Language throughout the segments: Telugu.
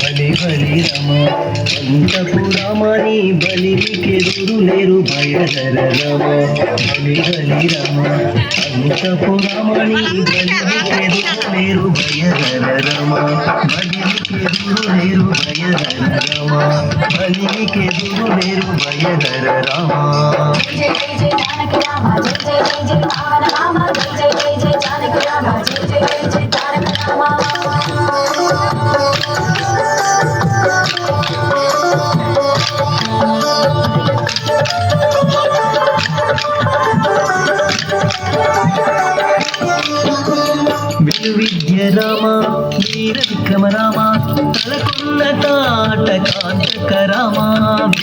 బలి బలి రమ. అంతపు రమణి బలికెదురు లేరు బయదర రమ. బలి బలి రమ. అంతపు రమణి బలికెదురు లేరు బయదర రమ. బలికెదురు లేరు బయదర రమ. బలికెదురు లేరు బయదర రమ. జయ జయ జయ జయ జయ జై విద్య రామ వీర విక్రమ రామ తలకున్న తాట కాంతక రామ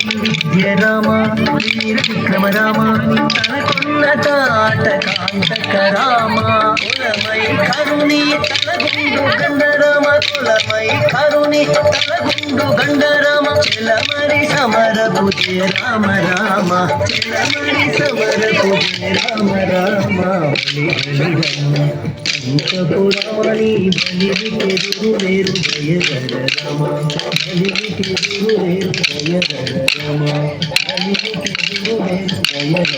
విలు విద్య విక్రమ రామాని తనకున్న తాట కాంతక రామ. కులమై కరుణి తలగుండు గండరామ. కులమై కరుణి తలగుండు గండరామ. చెలమరి సమరపు జయ రామ రామ. చెలమరి సమరపు జయ రామ రామ. బలి బలి రామ అంతపురాణి బలికెదురు లేరు భయదర రమ. బలికెదురు లేరు భయదర రమ. లేరు భయదర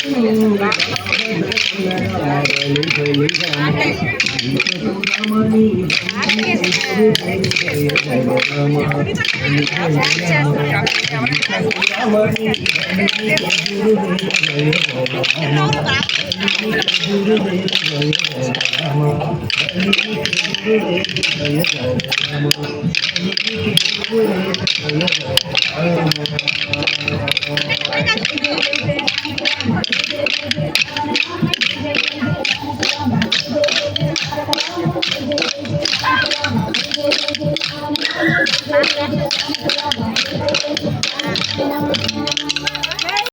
బలి బలి రామ రమణి రామ I'm